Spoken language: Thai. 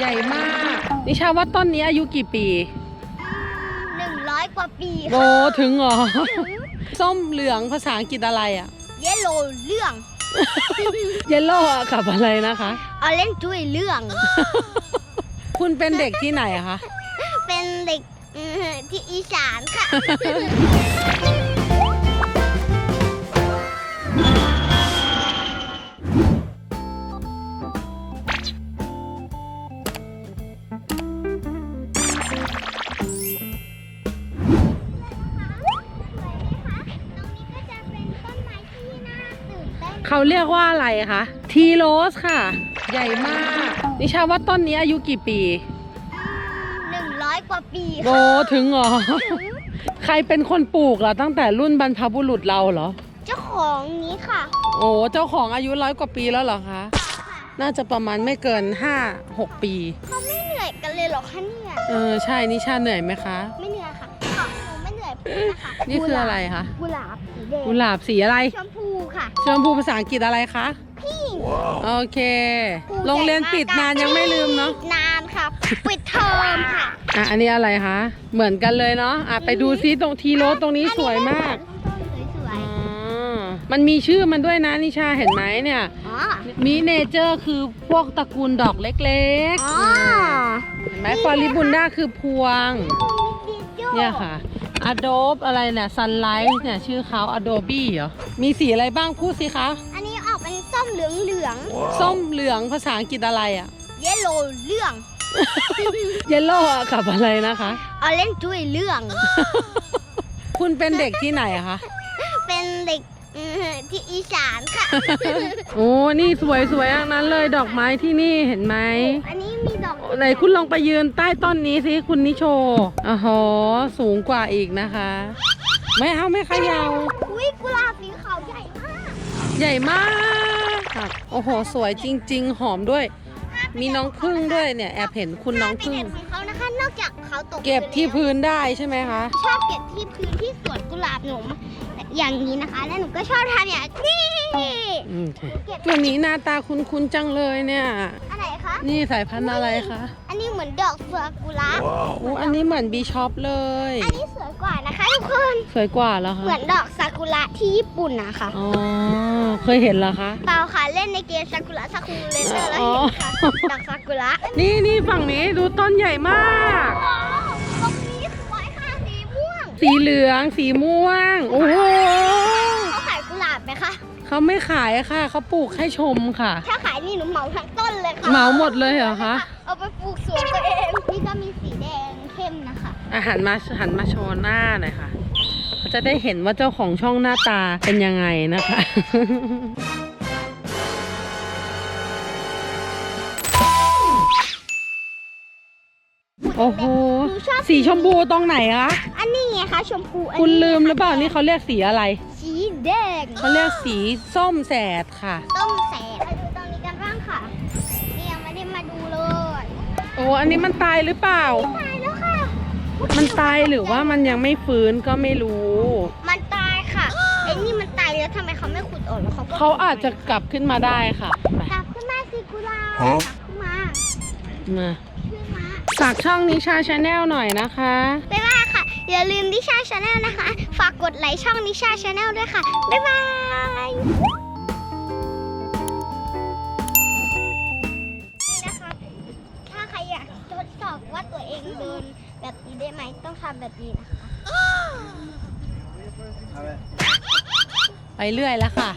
ใหญ่มาก นิชาว่าต้นนี้อายุกี่ปีหนึ่งร้อยกว่าปีโอ้ถึงเหรอ ส้มเหลืองภาษาอังกฤษอะไรอะเยลโลเรื่องเยลโล่กับอะไรนะคะ ออเรนจุยเรื่อง คุณเป็นเด็กที่ไหนอะคะ เป็นเด็กอืมที่อีสานค่ะ เขาเรียกว่าอะไรคะทีโรสค่ะ ใหญ่มาก นิชาว่าต้นนี้อายุกี่ปีหนึ่งร้อยกว่าปีโอ้ถึงเหรอ ใครเป็นคนปลูกเหรอตั้งแต่รุ่นบรรพบุรุษเราเหรอ เจ้าของนี้ค่ะโอ้เจ้าของอายุร้อยกว่าปีแล้วเหรอคะ น่าจะประมาณไม่เกิน5 6ปีเขาไม่เหนื่อยกันเลยเหรอคะเนี่ยเออใช่นิชาเหนื่อยไหมคะ ไม่เหนื่อยค่ะค่ะหนูไม่เหนื่อยพูดนะคะนี่คืออะไรคะกุหลาบสีแดงกุหลาบสีอะไรชมพู ค่ะ ชมพูภาษาอังกฤษอะไรคะ พี่โอเค โรงเรียนปิดนานยังไม่ลืมเนาะ นานค่ะ ปิดเทอมค่ะ อะ อันนี้อะไรคะ เหมือนกันเลยเนาะ อะ ไปดูซิตรงทีโรสตรงนี้สวยมากต้นสวอ๋ยอมันมีชื่อมันด้วยนะนิชาเห็นไหมเนี่ยๆอ๋อมีเนเจอร์คือพวกตระกูลดอกเล็กอ๋อๆเห็นไหมฟอริบุนด้าคือพวง เนี่ยค่ะ Adobe อะไรเนี่ย Sunlight เนี่ยชื่อเขา Adobe เหรอ มีสีอะไรบ้างพูดสิคะ อันนี้ออกเป็นส้มเหลืองเหลืองส้มเหลืองภาษาอังกฤษอะไรอะ เยลโลเรื่อง เยลโล่กับอะไรนะคะ ออเรนจุยเรื่อง คุณเป็นเด็กที่ไหนอะคะ เป็นเด็กอืมที่อีสานค่ะ โอ้ นี่สวยสวยๆทั้งนั้นเลยดอกไม้ที่นี่เห็นไหม อันนี้ มีดอกไหนคุณลองไปยืนใต้ต้นนี้สิคุณนิโชอ๋อโหสูงกว่าอีกนะคะ ไม่เอาไม่เขยาวอุ้ยกุหลาบสีขาวใหญ่มาก ใหญ่มากค่ะโอ้โห สวยจริง ๆ หอมด้วย มีน้องพึ่งด้วยเนี่ยแอบเห็นคุณน้องเป็นพึ่งเด็ดของเขานะคะนอกจากเขาตกเก็บที่พื้นพื้นได้ใช่ไหมคะ ชอบเก็บที่พื้นที่สวนกุหลาบหนูอย่างนี้นะคะ แล้วหนูก็ชอบทำอย่างนี้อืมตัวนี้หน้าตาคุ้นๆจังเลยเนี่ยอะไรคะ นี่สายพันธุ์อะไรคะอันนี้เหมือนดอกซากุระโอ้อันนี้เหมือนบีชอปเลย อันนี้สวยกว่านะคะทุกคน สวยกว่าเหรอคะ เหมือนดอกซากุระที่ญี่ปุ่นนะคะอ๋อ เคยเห็นเหรอคะ เปล่าค่ะ เล่นในเกมซากุระซากุเลเตอร์แล้วอ๋อเห็นค่ะ ดอกซากุระ นี่นี่ฝั่งนี้ดูต้นใหญ่มากอ๋อตรงนี้สวยค่ะสีม่วง สีเหลือง สีม่วง โอ้โหเขาขายกุหลาบไหมคะ เขาไม่ขายค่ะ เขาปลูกให้ชมค่ะ ถ้าขาย นี่หนูเหมาทั้งต้นเลยค่ะเหมาหมดเลยเหรอคะ เอาไปปลูกสวนตัวเองนี่ก็มีสีแดงเข้มนะคะอาหารมาหันมาโชว์หน้าหน่อยค่ะเขาจะได้เห็นว่าเจ้าของช่องหน้าตาเป็นยังไงนะคะโอ้โห หนูชอบสีชมพูตรงไหนคะ อันนี้ไงคะชมพูอันนี้คุณลืมหรือเปล่านี่เขาเรียกสีอะไร สีแดงเขาเรียกสีส้มแสดค่ะ ต้มแสบมาดู อ้อันนี้มันตายหรือเปล่า ตายแล้วค่ะ มันตายหรือว่ามันยังไม่ฟื้นก็ไม่รู้ มันตายค่ะไอ้นี่มันตายแล้วทำไมเขาไม่ขุดออกแล้วเขาก็เขาอาจจะกลับขึ้นมาได้ค่ะไปกลับขึ้นมาสิกุลาฮะ กลับขึ้นมามาขึ้นมาฝากช่องนิชาชาแนลหน่อยนะคะ บ๊ายบายค่ะ อย่าลืมนิชาชาแนลนะคะ ฝากกดไลค์ช่องนิชาชาแนลด้วยค่ะ บ๊ายบาย ต้องทำแบบนี้นะคะ ไปเรื่อยแล้วค่ะ